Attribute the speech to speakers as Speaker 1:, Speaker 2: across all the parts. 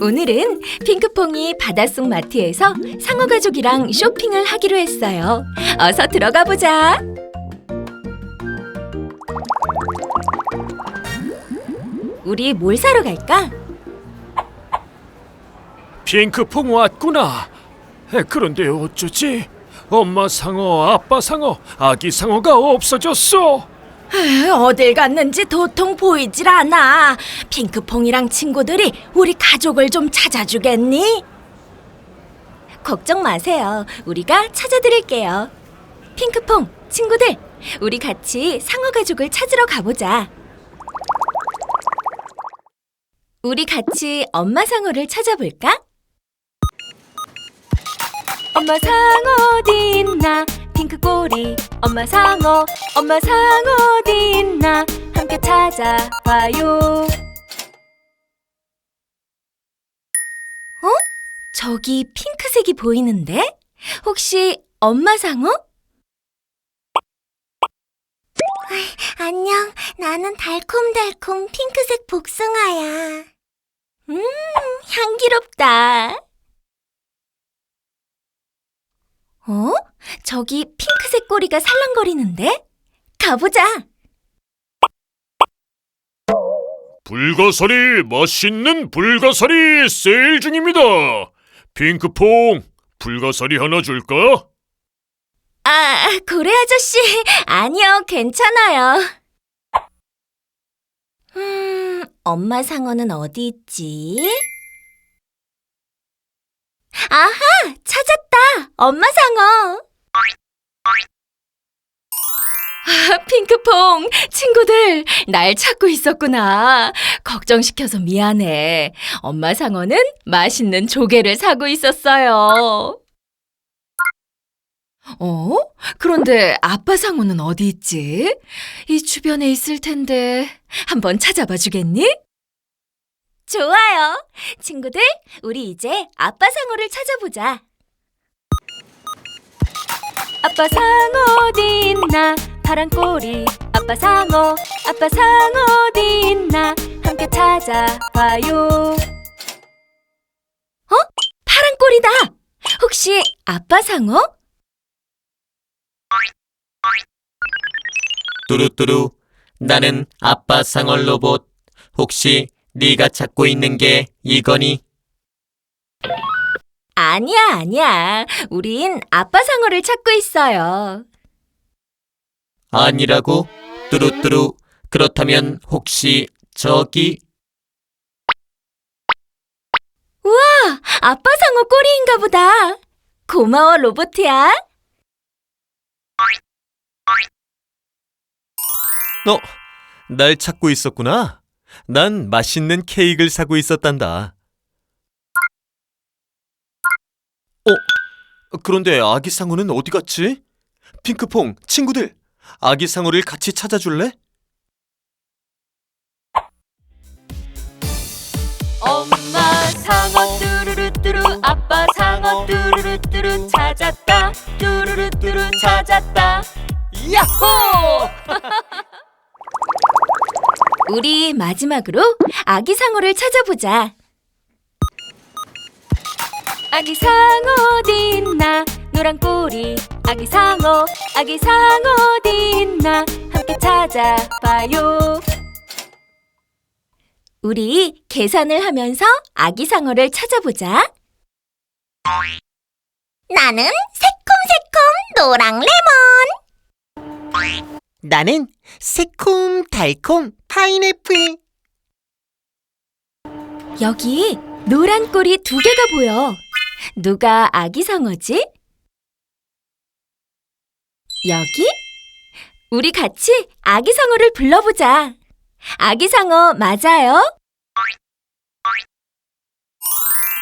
Speaker 1: 오늘은 핑크퐁이 바닷속 마트에서 상어 가족이랑 쇼핑을 하기로 했어요. 어서 들어가 보자. 우리 뭘 사러 갈까?
Speaker 2: 핑크퐁 왔구나. 에, 그런데 어쩌지? 엄마 상어, 아빠 상어, 아기 상어가 없어졌어.
Speaker 1: 어딜 갔는지 도통 보이질 않아. 핑크퐁이랑 친구들이 우리 가족을 좀 찾아주겠니? 걱정 마세요. 우리가 찾아드릴게요. 핑크퐁, 친구들, 우리 같이 상어 가족을 찾으러 가보자. 우리 같이 엄마 상어를 찾아볼까? 엄마 상어 어디 있나? 핑크 꼬리 엄마 상어 엄마 상어 어디 있나? 함께 찾아봐요. 어? 저기 핑크색이 보이는데? 혹시 엄마 상어? 안녕. 나는 달콤달콤 핑크색 복숭아야. 음, 향기롭다. 어? 저기 핑크색 꼬리가 살랑거리는데? 가보자.
Speaker 2: 불가사리 맛있는 불가사리 세일 중입니다. 핑크퐁 불가사리 하나 줄까?
Speaker 1: 아, 고래 아저씨. 아니요, 괜찮아요. 음, 엄마 상어는 어디 있지? 아하, 찾았다. 엄마 상어. 아, 핑크퐁, 친구들, 날 찾고 있었구나. 걱정시켜서 미안해. 엄마 상어는 맛있는 조개를 사고 있었어요. 어? 그런데 아빠 상어는 어디 있지? 이 주변에 있을 텐데 한번 찾아봐 주겠니? 좋아요. 친구들, 우리 이제 아빠 상어를 찾아보자. 아빠 상어 어디 있나? 파란 꼬리 아빠 상어 아빠 상어 어디 있나? 함께 찾아봐요. 어? 파란 꼬리다. 혹시 아빠 상어?
Speaker 3: 뚜루뚜루 나는 아빠 상어 로봇 혹시 네가 찾고 있는 게 이거니?
Speaker 1: 아니야, 아니야. 우린 아빠 상어를 찾고 있어요.
Speaker 3: 아니라고? 뚜루뚜루 그렇다면 혹시 저기
Speaker 1: 아빠 상어 꼬리인가 보다. 고마워, 로보트야.
Speaker 4: 너, 날 찾고 있었구나. 난 맛있는 케이크를 사고 있었단다. 어? 그런데 아기 상어는 어디 갔지? 핑크퐁, 친구들, 아기 상어를 같이 찾아줄래?
Speaker 1: 엄마 상어 뚜루루뚜루 아빠 상어 뚜루루뚜루 찾았다 뚜루루뚜루 찾았다 야호 우리 마지막으로 아기 상어를 찾아보자 아기 상어 있나 노란 꼬리 아기 상어 아기 상어 어디 있나 함께 찾아봐요 우리 계산을 하면서 아기 상어를 찾아보자. 나는 새콤새콤 노랑 레몬.
Speaker 5: 나는 새콤달콤 파인애플.
Speaker 1: 여기 노란 꼬리 두 개가 보여. 누가 아기 상어지? 여기? 우리 같이 아기 상어를 불러보자. 아기 상어 맞아요?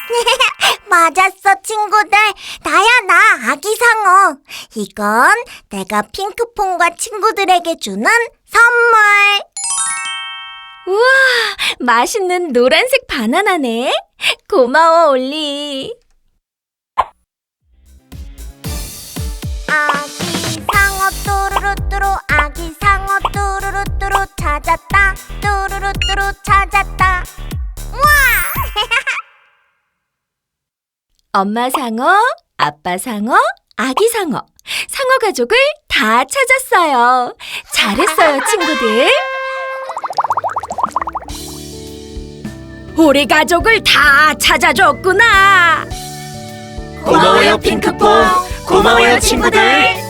Speaker 6: 맞았어, 친구들. 나야, 나, 아기 상어. 이건 내가 핑크퐁과 친구들에게 주는 선물.
Speaker 1: 우와, 맛있는 노란색 바나나네. 고마워, 올리.
Speaker 6: 뚜루루뚜루, 아기 상어 뚜루루뚜루 찾았다. 뚜루루뚜루 찾았다. 우와!
Speaker 1: 엄마 상어, 아빠 상어, 아기 상어, 상어 가족을 다 찾았어요. 잘했어요, 친구들. 우리 가족을 다 찾아줬구나.
Speaker 3: 고마워요, 핑크퐁. 고마워요, 친구들.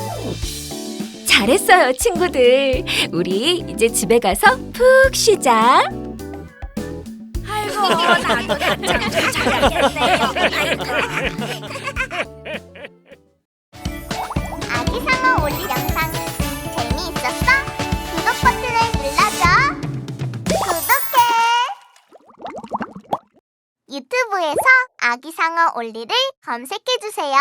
Speaker 1: 잘했어요, 친구들. 우리 이제 집에 가서 푹 쉬자. 아이고, 나도 낮잠 좀 자야겠네요.
Speaker 7: 아기 상어 올리 영상 재미있었어? 구독 버튼을 눌러줘. 구독해. 유튜브에서 아기 상어 올리를 검색해 주세요.